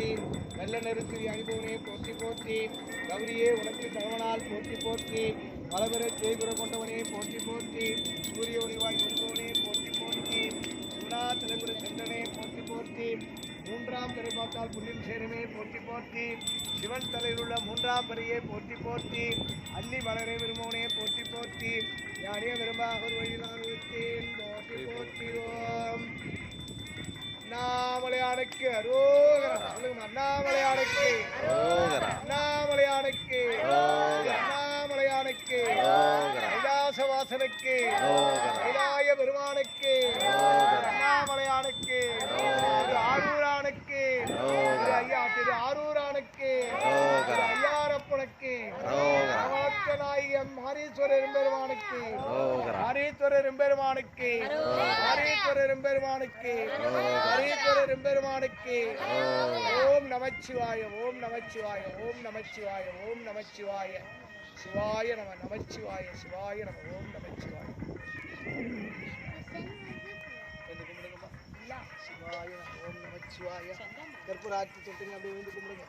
போற்றி வெள்ள நெருக்கு அணிபவனே போற்றி போற்றி கௌரியே உனக்கு கணவனால் போற்றி போற்றி பலவர தேய்குற கொண்டவனே போற்றி போற்றி சூரிய ஒளிவாய் ஒன்பவனே போற்றி போற்றி சிவனா தலைமுறை சென்றனே போற்றி போற்றி மூன்றாம் பிறை பார்த்தால் புண்ணியம் சேருமே போற்றி போற்றி சிவன் தலையில் உள்ள மூன்றாம் பிறையே போற்றி போற்றி அள்ளி வளரே விரும்பவனே போற்றி போற்றி அண்ணாமலையானுக்கு அரோகரா. சொல்லுங்க அண்ணாமலையானுக்கு. அண்ணாமலையானுக்கு. அண்ணாமலையானுக்கு. கைலாசவாசனுக்கு. நமக்க நாயகம் மாரீஸ்வரர் பெருமானுக்கு மாரீஸ்வரர் பெருமானுக்கு மாரீஸ்வரர் பெருமானுக்கு மாரீஸ்வரர் பெருமானுக்கு ஓம் நமச்சிவாய ஓம் நமச்சிவாய ஓம் நமச்சிவாய ஓம் நமச்சிவாய. சிவாய நம நமச்சிவாய சிவாய நம ஓம் நமச்சிவாய. சிவாய ஓம் கற்பூராட்சி தொட்டுங்க அப்படியே வந்து கும்பிடுங்க.